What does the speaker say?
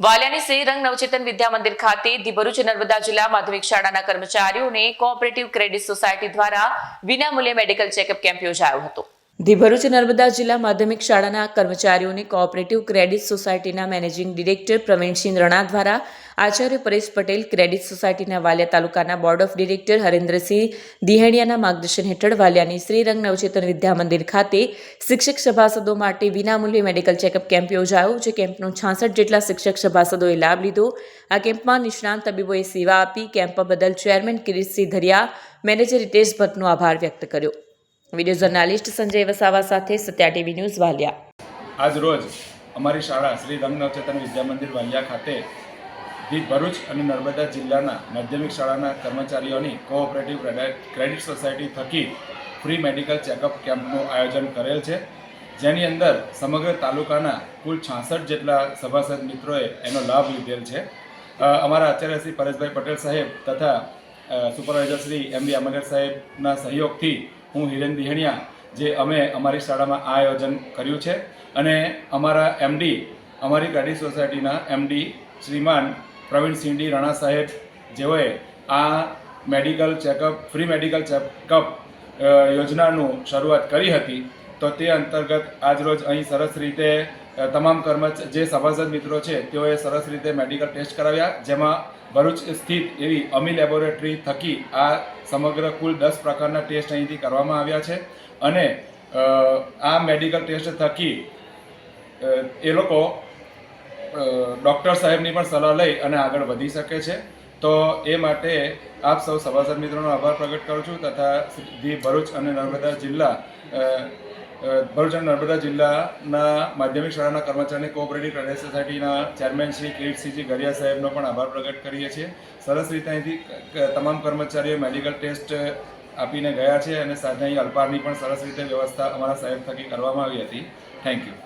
વાલિયાની શ્રી રંગ નવચેતન વિદ્યા મંદિર ખાતે ધી નર્મદા જિલ્લા માધ્યમિક શાળાના કર્મચારીઓને કોઓપરેટિવ ક્રેડિટ સોસાયટી દ્વારા વિનામૂલ્યે મેડિકલ ચેકઅપ કેમ્પ યોજાયો હતો. ધી ભરૂચ નર્મદા જિલ્લા માધ્યમિક શાળાના કર્મચારીઓને કોઓપરેટિવ ક્રેડિટ સોસાયટીના મેનેજિંગ ડિરેક્ટર પ્રવીણસિંહ રણા દ્વારા આચાર્ય પરેશ પટેલ ક્રેડિટ સોસાયટીના વાલિયા તાલુકાના બોર્ડ ઓફ ડિરેક્ટર હરેન્દ્રસિંહ દિહેણિયાના માર્ગદર્શન હેઠળ વાલિયાની શ્રીરંગ નવચેતન વિદ્યા મંદિર ખાતે શિક્ષક સભાસદો માટે વિનામૂલ્યે મેડિકલ ચેકઅપ કેમ્પ યોજાયો, જે કેમ્પનો છાસઠ જેટલા શિક્ષક સભાસદોએ લાભ લીધો. આ કેમ્પમાં નિષ્ણાંત તબીબોએ સેવા આપી, કેમ્પ બદલ ચેરમેન કિરીટસિંહ ધરિયા, મેનેજર રિતેશ ભટ્ટનો આભાર વ્યક્ત કર્યો. વીડિયો જર્નાલિસ્ટ સંજય વસાવા સાથે સત્યા ટીવી ન્યૂઝ વાલિયા. આજ રોજ અમારી શાળા શ્રી રંગ નવચેતન વિદ્યા મંદિર વાલિયા ખાતે ભરૂચ અને નર્મદા જિલ્લાના માધ્યમિક શાળાના કર્મચારીઓની કોઓપરેટિવ ક્રેડિટ સોસાયટી થકી ફ્રી મેડિકલ ચેકઅપ કેમ્પનું આયોજન કરેલ છે. જેની અંદર સમગ્ર તાલુકાના કુલ છાસઠ જેટલા સભાસદ મિત્રોએ એનો લાભ લીધેલ છે. અમારા આચાર્ય શ્રી પરેશભાઈ પટેલ સાહેબ તથા સુપરવાઇઝર શ્રી એમ બી સાહેબના સહયોગથી હું હિરેન દિહણિયા જે અમે અમારી શાળામાં આ આયોજન કર્યું છે. અને અમારા એમડી અમારી ગાડી સોસાયટીના એમડી શ્રીમાન પ્રવીણ સિંડી રાણા સાહેબ જેઓએ આ medical checkup, free medical checkup યોજનાનું શરૂઆત કરી હતી. તો તે અંતર્ગત આજરોજ અહીં સરસ રીતે તમામ કર્મચ, જે સભાસદ મિત્રો છે, તેઓએ સરસ રીતે મેડિકલ ટેસ્ટ કરાવ્યા, જેમાં ભરૂચ સ્થિત એવી અમી લેબોરેટરી થકી આ સમગ્ર કુલ દસ પ્રકારના ટેસ્ટ અહીંથી કરવામાં આવ્યા છે. અને આ મેડિકલ ટેસ્ટ થકી એ લોકો ડૉક્ટર સાહેબની પણ સલાહ લઈ અને આગળ વધી શકે છે. તો એ માટે આપ સૌ સભાસદ મિત્રોનો આભાર પ્રગટ કરું છું તથા ધી ભરૂચ અને નર્મદા જિલ્લા ભરૂચ અને નર્મદા જિલ્લાના માધ્યમિક શાળાના કર્મચારી કોઓપરેટિવ ક્રેડિટ સોસાયટીના ચેરમેન શ્રી કિરીટસિંહજી ગરિયા સાહેબનો પણ આભાર પ્રગટ કરીએ છીએ. સરસ રીતે અહીંથી તમામ કર્મચારીઓ મેડિકલ ટેસ્ટ આપીને ગયા છે અને સાથે અહીં અલ્પારની પણ સરસ રીતે વ્યવસ્થા અમારા સાહેબ થકી કરવામાં આવી હતી. Thank you